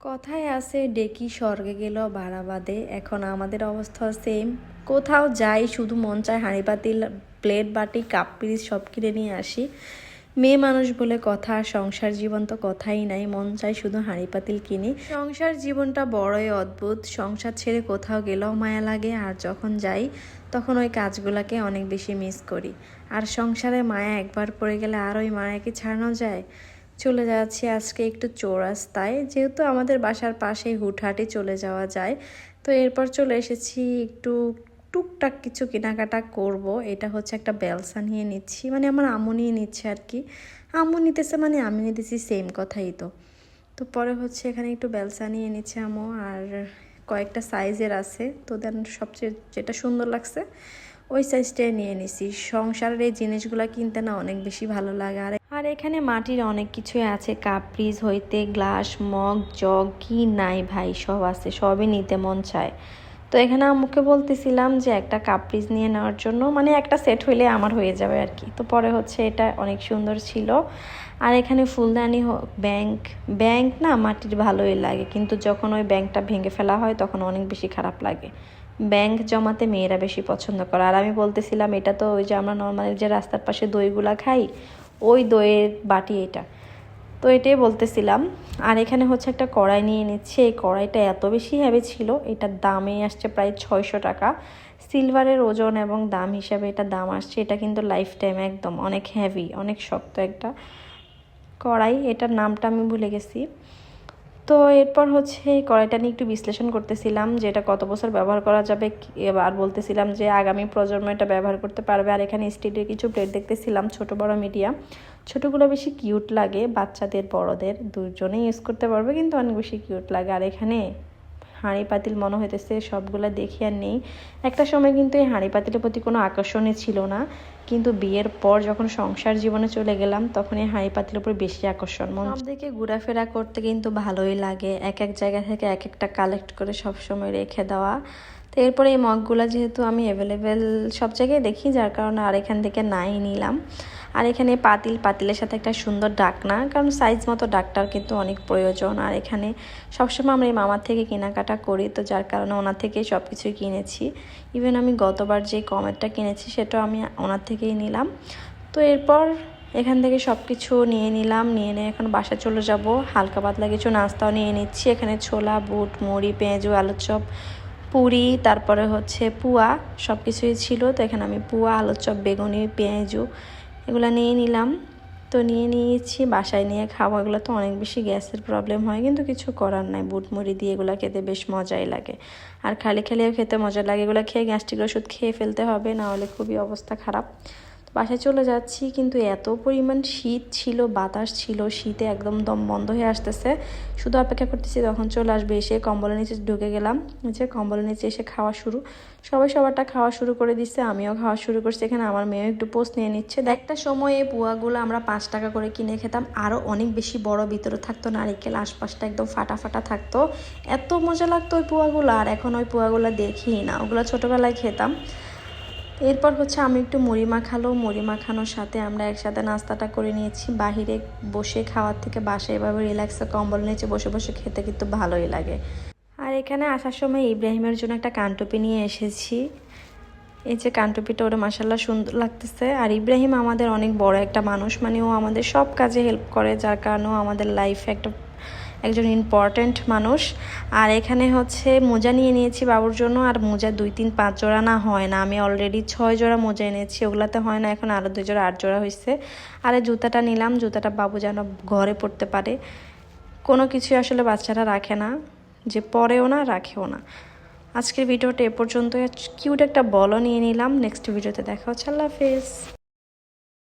কথায় আছে, ডেকি স্বর্গে গেল বাড়াবাদে এখন আমাদের অবস্থা সেম কোথাও যাই, শুধু মন চায় হাঁড়ি পাতিল প্লেট বাটি কাপ পিরিচ সব কিনে নিয়ে আসি। মেয়ে মানুষ বলে কথা, সংসার জীবন তো কথাই নাই, মন চাই শুধু হাঁড়ি পাতিল কিনি। সংসার জীবনটা বড়ই অদ্ভুত, সংসার ছেড়ে কোথাও গেলেও মায়া লাগে, আর যখন যাই, তখন ওই কাজগুলোকে অনেক বেশি মিস করি। আর সংসারে মায়া একবার পড়ে গেলে আর ওই মায়াকে ছাড়ানো যায়? চলে যাচ্ছি আজকে একটু চৌরাস্তায়। যেহেতু আমাদের বাসার পাশেই হুটহাটে চলে যাওয়া যায়, তো এরপর চলে এসেছি একটু টুকটাক কিছু কেনাকাটা করব। এটা হচ্ছে একটা বেলসা নিয়ে নিচ্ছি মানে আমার আম্মু নিয়ে নিচ্ছে আর কি। আম্মু নিতেছে মানে আমি নিতেছি সেম কথাই তো। তো পরে হচ্ছে এখানে একটু বেলসা নিয়ে নিচ্ছে আম্মু আর কয়েকটা সাইজের আছে। তো দেন সবচেয়ে যেটা সুন্দর লাগছে, ওই সাইজটাই নিয়ে নিছি। সংসারের এই জিনিসগুলো কিনতে না অনেক বেশি ভালো লাগে। আর আর এখানে মাটির অনেক কিছুই আছে। কাপ, ফ্রিজ, হইতে গ্লাস, মগ, জগ কি নাই ভাই, সব আছে, সবই নিতে মন চায়। তো এখানে আম্মুকে বলতেছিলাম যে একটা কাপ, ফ্রিজ নিয়ে নেওয়ার জন্য মানে একটা সেট হইলে আমার হয়ে যাবে আর কি তো পরে হচ্ছে এটা অনেক সুন্দর ছিল। আর এখানে ফুলদানি ব্যাংক ব্যাংক না মাটির ভালোই লাগে, কিন্তু যখন ওই ব্যাংকটা ভেঙে ফেলা হয়, তখন অনেক বেশি খারাপ লাগে। ব্যাংক জমাতে মেয়েরা বেশি পছন্দ করে। আর আমি বলতেছিলাম, এটা তো ওই যে আমরা নর্মালি যে রাস্তার পাশে দইগুলা খাই ওই দইয়ের বাটি এটা। তো এটাই বলতেছিলাম। আর এখানে হচ্ছে একটা কড়াই নিয়ে নিচ্ছে। এই কড়াইটা এত বেশি হ্যাভি ছিল, এটার দামে আসছে প্রায় ছয়শো টাকা। সিলভারের ওজন এবং দাম হিসাবে এটা দাম আসছে। এটা কিন্তু লাইফ টাইম একদম, অনেক হ্যাভি অনেক শক্ত একটা কড়াই। এটার নামটা আমি ভুলে গেছি। তো এরপর হচ্ছে এই কড়াইটা নিয়ে একটু বিশ্লেষণ করতেছিলাম যে এটা কত বছর ব্যবহার করা যাবে আর বলতেছিলাম যে আগামী প্রজন্ম এটা ব্যবহার করতে পারবে। আর এখানে স্টিলের কিছু প্লেট দেখতেছিলাম, ছোট, বড় মিডিয়াম ছোটোগুলো বেশি কিউট লাগে, বাচ্চাদের, বড়দের, দুজনেই ইউজ করতে পারবে, কিন্তু অনেক বেশি কিউট লাগে। আর এখানে হাঁড়ি পাতিল মনে হইতেছে, সবগুলো দেখি আর নেই। একটা সময় কিন্তু এই হাঁড়ি পাতিলের প্রতি কোনো আকর্ষণই ছিল না। কিন্তু বিয়ের পর যখন সংসার জীবনে চলে গেলাম, তখন এই হাঁড়ি পাতিলের উপর বেশি আকর্ষণ, মন দিকে ঘোরাফেরা করতে কিন্তু ভালোই লাগে। এক এক জায়গা থেকে এক একটা কালেক্ট করে সব সময় রেখে দেওয়া। তো এরপরে এই মগগুলো যেহেতু আমি অ্যাভেলেবেল সব জায়গায় দেখি, যার কারণে আর এখান থেকে নাই নিলাম। আর এখানে পাতিল, পাতিলের সাথে একটা সুন্দর ডাকনা, কারণ সাইজ মতো ডাকটার কিন্তু অনেক প্রয়োজন। আর এখানে সবসময় আমরা এই মামার থেকে কেনাকাটা করি, তো যার কারণে ওনার থেকেই সব কিছুই কিনেছি। ইভেন আমি গতবার যে কমেরটা কিনেছি, সেটাও আমি ওনার থেকেই নিলাম। তো এরপর এখান থেকে সব কিছু নিয়ে নিলাম, নিয়ে নিয়ে এখন বাসা চলে যাব। হালকা পাতলা কিছু নাস্তাও নিয়ে নিচ্ছি। এখানে ছোলা, বুট, মুড়ি, পেঁয়াজু আলুর চপ পুরি, তারপরে হচ্ছে পুয়া সব কিছুই ছিল। তো এখানে আমি পুয়া আলুর চপ বেগুনি, পেঁয়াজু এগুলো নিয়ে নিলাম। তো নিয়ে নিয়েছি, বাসায় নিয়ে খাওয়া এগুলো তো অনেক বেশি গ্যাসের প্রবলেম হয়, কিন্তু কিছু করার নাই। বুটমুড়ি দিয়ে এগুলো খেতে বেশ মজাই লাগে। আর খালি খালিও খেতে মজা লাগে। এগুলো খেয়ে গ্যাস্ট্রিক ওষুধ খেয়ে ফেলতে হবে, না হলে খুবই অবস্থা খারাপ। বাসায় চলে যাচ্ছি, কিন্তু এত পরিমাণ শীত ছিল, বাতাস ছিল, শীতে একদম দম বন্ধ হয়ে আসতেছে। শুধু অপেক্ষা করতেছি তখন চলে আসবে, এসে কম্বলের নিচে ঢুকে গেলাম। নিচে কম্বলের নিচে এসে খাওয়া শুরু। সবাই সবারটা খাওয়া শুরু করে দিচ্ছে আমিও খাওয়া শুরু করছি। এখানে আমার মেয়েও একটু পোস্ট নিয়ে নিচ্ছে। একটা সময় এই পুয়াগুলো আমরা পাঁচ টাকা করে কিনে খেতাম। আরও অনেক বেশি বড়, ভিতরে থাকতো নারিকেল আশপাশটা একদম ফাটা ফাটা থাকতো। এত মজা লাগতো ওই পুয়াগুলো, আর এখন ওই পুয়াগুলো দেখি না। ওগুলো ছোটোবেলায় খেতাম। এরপর হচ্ছে আমি একটু মুড়ি মাখালো। মুড়ি মাখানোর সাথে আমরা একসাথে নাস্তাটা করে নিয়েছি। বাহিরে বসে খাওয়ার থেকে বাসায় এভাবে রিল্যাক্সে কম্বল নিচে বসে বসে খেতে কিন্তু ভালোই লাগে। আর এখানে আসার সময় ইব্রাহিমের জন্য একটা কানটুপি নিয়ে এসেছি। এই যে কানটুপিটা ওরা মাসাল্লাহ সুন্দর লাগতেছে। আর ইব্রাহিম আমাদের অনেক বড় একটা মানুষ মানে ও আমাদের সব কাজে হেল্প করে, যার কারণেও আমাদের লাইফে একটা একজন ইম্পর্ট্যান্ট মানুষ। আর এখানে হচ্ছে মোজা নিয়ে নিয়েছি বাবুর জন্য, আর মোজা দুই, তিন, পাঁচ জোড়া না হয় না। আমি অলরেডি ছয় জোড়া মোজা এনেছি, ওগুলাতে হয় না, এখন আরও দুই জোড়া, আট জোড়া হয়েছে আর জুতাটা নিলাম, জুতাটা বাবু যেন ঘরে পড়তে পারে। কোনো কিছুই আসলে বাচ্চারা রাখে না, যে পরেও না, রাখেও না। আজকের ভিডিওটা এ পর্যন্ত কিউট একটা বলও নিয়ে নিলাম। নেক্সট ভিডিওতে দেখা হচ্ছে। আল্লাহ হাফেজ।